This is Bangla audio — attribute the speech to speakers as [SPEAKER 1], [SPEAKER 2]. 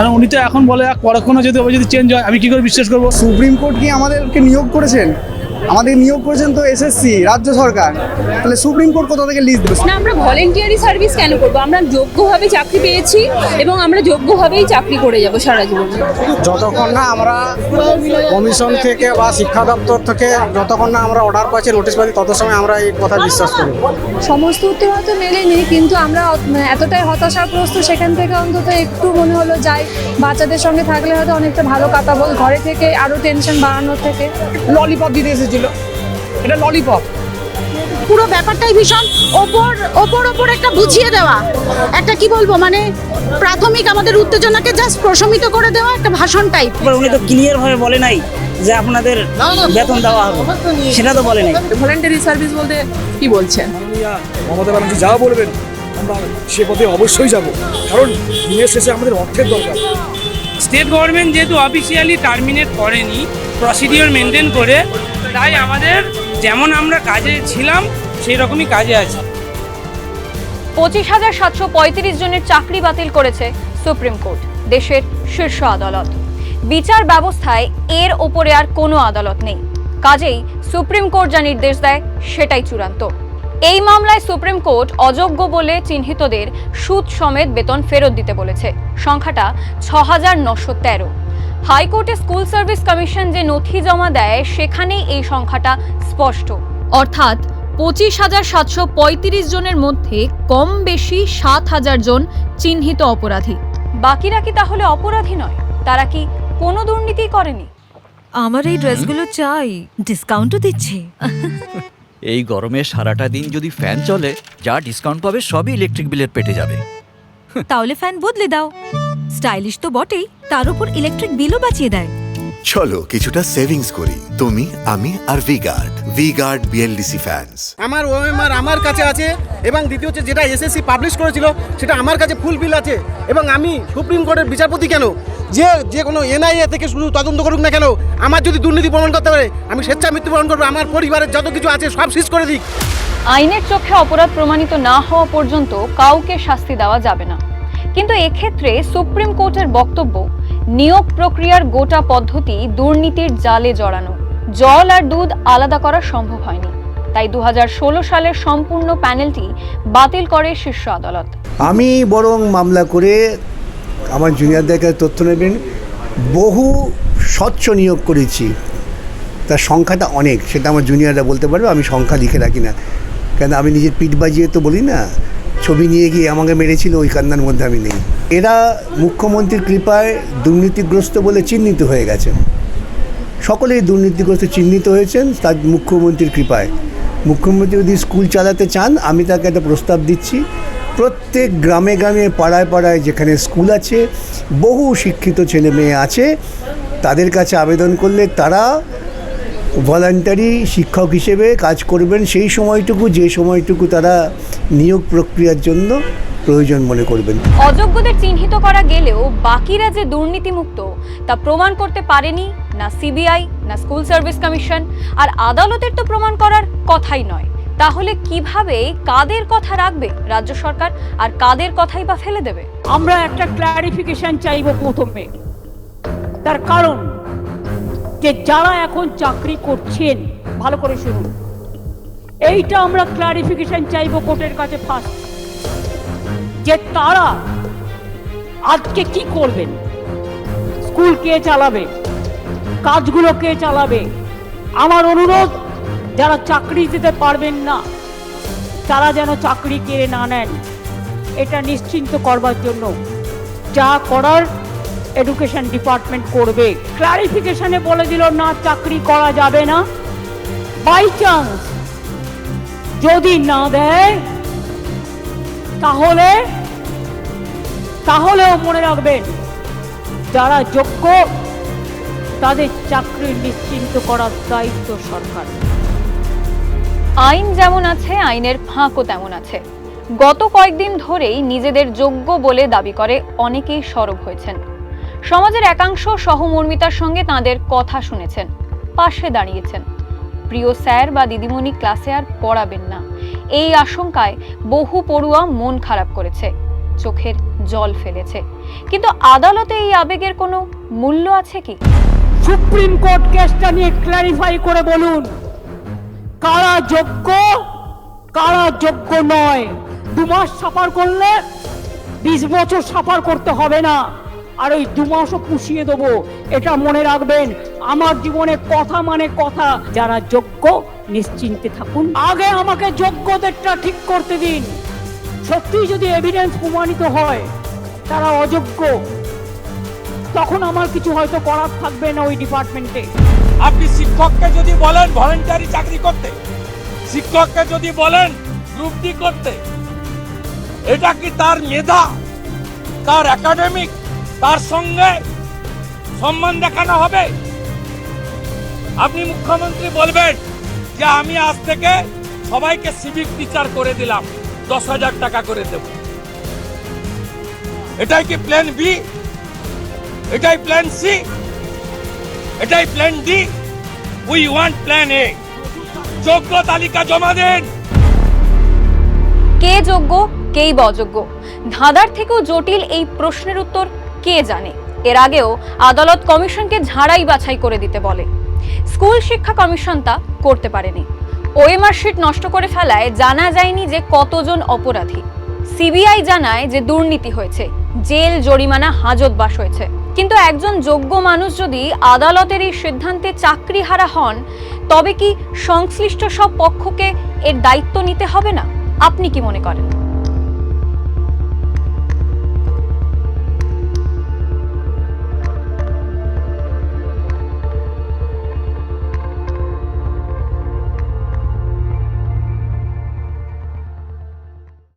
[SPEAKER 1] কারণ উনি তো এখন বলে, পরক্ষণে যদি যদি চেঞ্জ হয়, আমি কি করে বিশ্বাস করব?
[SPEAKER 2] সুপ্রিম কোর্ট কি আমাদেরকে নিয়োগ করেছেন? আমাদের নিয়োগ করেছেন তো এসএসসি রাজ্য সরকার। তাহলে সুপ্রিম কোর্ট কোথা থেকে লিস্ট দেবে?
[SPEAKER 3] না আমরা ভলেন্টিয়ারি সার্ভিস কেন করব? আমরা যোগ্যভাবে চাকরি পেয়েছি এবং আমরা যোগ্যভাবেই চাকরি করে যাব সারা জীবন।
[SPEAKER 4] যতক্ষণ না আমরা কমিশন থেকে বা শিক্ষা দপ্তর থেকে যতক্ষণ না আমরা অর্ডার পাচ্ছি নোটিশ পাচ্ছি তত সময় আমরা এই কথা বিশ্বাস করি
[SPEAKER 5] সমস্ত উত্তর হয়তো মেলেনি কিন্তু আমরা মানে এতটাই হতাশাগ্রস্ত সেখান থেকে অন্তত একটু মনে হলো যাই বাচ্চাদের সঙ্গে থাকলে হয়তো অনেকটা ভালো কাটাবো ঘরে থেকে আরও টেনশন বাড়ানোর থেকে।
[SPEAKER 6] ললিপপ দিতে এসেছিল এটা ললিপপ
[SPEAKER 7] পুরো ব্যাপারটাই ভীষণ ওপর ওপর ওপর একটা বুঝিয়ে দেওয়া। একটা কি বলব মানে প্রাথমিক আমাদের উত্তেজনাকে জাস্ট প্রশমিত করে দেওয়া একটা ভাষণ টাইপ
[SPEAKER 8] এবার উনি তো ক্লিয়ার ভাবে বলে নাই যে আপনাদের বেতন দেওয়া হবে। সেটা তো বলে নাই।
[SPEAKER 3] ভলেন্টারি সার্ভিস বলতে কি বলছেন?
[SPEAKER 9] মমতা ব্যানার্জি যা বলবেন আমরা সে পথে অবশ্যই যাব। কারণ দিনের শেষে আমাদের অর্থের দরকার।
[SPEAKER 6] স্টেট গভর্নমেন্ট যেহেতু অফিসিয়ালি টার্মিনেট করেনি প্রসিডিওর মেনটেন করে, তাই আমাদের যেমন আমরা কাজে ছিলাম, সেই রকমই কাজে আছি।
[SPEAKER 10] পঁচিশ হাজার সাতশো পঁয়ত্রিশ জনের চাকরি বাতিল করেছে সুপ্রিম কোর্ট, দেশের শীর্ষ আদালত। বিচার ব্যবস্থায় এর ওপরে আর কোনো আদালত নেই। কাজেই সুপ্রিম কোর্ট যা নির্দেশ দেয়, সেটাই চূড়ান্ত। এই মামলায় সুপ্রিম কোর্ট অযোগ্য বলে চিহ্নিতদের সুদ সমেত বেতন ফেরত দিতে বলেছে। সংখ্যাটা ছ হাজার নশো তেরো। হাইকোর্টে স্কুল সার্ভিস কমিশন যে নথি জমা দেয় সেখানেই এই সংখ্যাটা স্পষ্ট। অর্থাৎ পঁচিশ হাজার সাতশো পঁয়ত্রিশ জনের মধ্যে কম বেশি সাত হাজার জন চিহ্নিত অপরাধী। বাকিরা কি তাহলে অপরাধী নয়? তারা কি কোনো দুর্নীতি করেনি?
[SPEAKER 11] আমার এই ড্রেসগুলো চাই। ডিসকাউন্টও দিচ্ছে।
[SPEAKER 12] এই গরমে সারাটা দিন যদি ফ্যান চলে যা ডিসকাউন্ট পাবে সবই ইলেকট্রিক বিলের পেটে যাবে।
[SPEAKER 11] তাহলে ফ্যান বদলে দাও। স্টাইলিশ তো বটেই তার উপর ইলেকট্রিক বিলও বাঁচিয়ে দেয়।
[SPEAKER 13] চলো কিছুটা সেভিংস করি তুমি আমি আর V guard V guard BLDC fans
[SPEAKER 4] আমার ওএমআর আমার কাছে আছে এবং দ্বিতীয় হচ্ছে যেটা এসএসসি পাবলিশ করেছিল সেটা আমার কাছে ফুল বিল আছে এবং আমি সুপ্রিম কোর্টের বিচারপতি কেন? যে যে কোনো এনআইএ থেকে শুধু তদন্ত করুক না কেন আমার যদি দুর্নীতি প্রমাণ করতে পারে আমি স্বেচ্ছা মৃত্যুবরণ করব আমার পরিবারের যত কিছু আছে সব সিজ করে দিক।
[SPEAKER 10] আইনের চোখে অপরাধ প্রমাণিত না হওয়া পর্যন্ত কাউকে শাস্তি দেওয়া যাবে না। কিন্তু এক্ষেত্রে সুপ্রিম কোর্টের বক্তব্য নিয়োগ প্রক্রিয়ার গোটা পদ্ধতি দুর্নীতির জালে জড়ানো। জল আর দুধ আলাদা করা সম্ভব হয়নি। তাই দু হাজার ষোলো সালের সম্পূর্ণ প্যানেলটি বাতিল করে শীর্ষ আদালত।
[SPEAKER 2] আমি বরং মামলা করে আমার জুনিয়রদের কাছে তথ্য নেবেন, বহু স্বচ্ছ নিয়োগ করেছি। তার সংখ্যাটা অনেক, সেটা আমার জুনিয়ররা বলতে পারবে, আমি সংখ্যা লিখে রাখি না। কেন আমি নিজের পিঠ বাজিয়ে তো বলি না, ছবি নিয়ে গিয়ে আমাকে মেরেছিল, ওই কান্নার মধ্যে আমি নেই। এরা মুখ্যমন্ত্রীর কৃপায় দুর্নীতিগ্রস্ত বলে চিহ্নিত হয়ে গেছেন। সকলেই দুর্নীতিগ্রস্ত চিহ্নিত হয়েছেন তার মুখ্যমন্ত্রীর কৃপায়। মুখ্যমন্ত্রী যদি স্কুল চালাতে চান, আমি তাকে একটা প্রস্তাব দিচ্ছি প্রত্যেক গ্রামে গ্রামে, পাড়ায় পাড়ায় যেখানে স্কুল আছে, বহু শিক্ষিত ছেলে মেয়ে আছে, তাদের কাছে আবেদন করলে তারা ভলান্টারি শিক্ষক হিসেবে কাজ করবেন। সেই সময়টুকু, যে সময়টুকু তারা নিয়োগ প্রক্রিয়ার জন্য প্রয়োজন মনে করবেন।
[SPEAKER 10] অযোগ্যদের চিহ্নিত করা গেলেও বাকিরা যে দুর্নীতিমুক্ত, তা প্রমাণ করতে পারেনি না সিবিআই, না স্কুল সার্ভিস কমিশন। আর আদালতের তো প্রমাণ করার কথাই নয়। তাহলে কীভাবে কাদের কথা রাখবে রাজ্য সরকার? আর কাদের কথাই বা ফেলে দেবে?
[SPEAKER 6] আমরা একটা ক্লারিফিকেশন চাইব প্রথমে। তার কারণ যে যারা এখন চাকরি করছেন, ভালো করে শুনুন। এইটা আমরা ক্লারিফিকেশন চাইব কোর্টের কাছে ফার্স্ট যে তারা আজকে কি করবেন? স্কুল কে চালাবে? কাজগুলো কে চালাবে? আমার অনুরোধ যারা চাকরি দিতে পারবেন না, তারা যেন চাকরি কেড়ে না নেন। এটা নিশ্চিন্ত করবার জন্য যা করার এডুকেশন ডিপার্টমেন্ট করবে। ক্লারিফিকেশনে বলে দিল, না, চাকরি করা যাবে না। বাই চান্স যদি না দেয়, তাহলে, তাহলেও মনে রাখবেন, যারা যোগ্য, তাদের চাকরি নিশ্চিন্ত করার দায়িত্ব সরকার।
[SPEAKER 10] আইন যেমন আছে, আইনের ফাঁকও তেমন আছে। গত কয়েকদিন ধরেই নিজেদের যোগ্য বলে দাবি করে অনেকেই সরব হয়েছেন। সমাজের একাংশ সহমর্মিতার সঙ্গে তাদের কথা শুনেছেন, পাশে দাঁড়িয়েছেন। প্রিয় স্যার বা দিদিমণি ক্লাসে আর পড়াবেন না। এই আশঙ্কায় বহু পড়ুয়া মন খারাপ করেছে, চোখের জল ফেলেছে। কিন্তু আদালতে এই আবেগের কোনো মূল্য আছে কি?
[SPEAKER 6] সুপ্রিম কোর্ট কেসটা নিয়ে ক্ল্যারিফাই করে বলুন। কারা যোগ্য কারা যোগ্য নয়। দু মাস সাফার করলে বিশ বছর সাফার করতে হবে না। আর ওই দু মাসও পুষিয়ে দেবো, এটা মনে রাখবেন। আমার জীবনে কথা মানে কথা, যারা যোগ্য, নিশ্চিন্তে থাকুন। আগে আমাকে যোগ্যদেরটা ঠিক করতে দিন। সত্যি যদি এভিডেন্স প্রমাণিত হয়, তারা অযোগ্য। তখন আমার কিছু হয়তো করার থাকবে না ওই ডিপার্টমেন্টে
[SPEAKER 14] আপনি শিক্ষককে যদি বলেন ভলেন্টারি চাকরি করতে, শিক্ষককে যদি বলেন গ্রুপ ডি করতে, এটা কি তার মেধা, তার একাডেমিক তার সঙ্গে সম্মান দেখানো হবে? আপনি মুখ্যমন্ত্রী বলবেন যে আমি আজ থেকে সবাইকে সিভিক টিচার করে দিলাম, দশ হাজার টাকা করে দেব। এটাই কি প্ল্যান বি এটাই প্ল্যান সি এটাই plan D we want plan A যোগ্য তালিকা জমা দেন।
[SPEAKER 10] কে যোগ্য, কেই অযোগ্য? ধাঁধার থেকেও জটিল এই প্রশ্নের উত্তর কে জানে? এর আগেও আদালত কমিশনকে ঝাড়াই বাছাই করে দিতে বলে। স্কুল শিক্ষা কমিশন তা করতে পারেনি। ওএমআর শিট নষ্ট করে ফেলায় জানা যায়নি যে কতজন অপরাধী। সিবিআই জানায় যে দুর্নীতি হয়েছে, জেল জরিমানা হাজতবাস হয়েছে। কিন্তু একজন যোগ্য মানুষ যদি আদালতের এই সিদ্ধান্তে চাকরি হারা হন, তবে কি সংশ্লিষ্ট সব পক্ষকে এর দায়িত্ব নিতে হবে না? আপনি কি মনে করেন?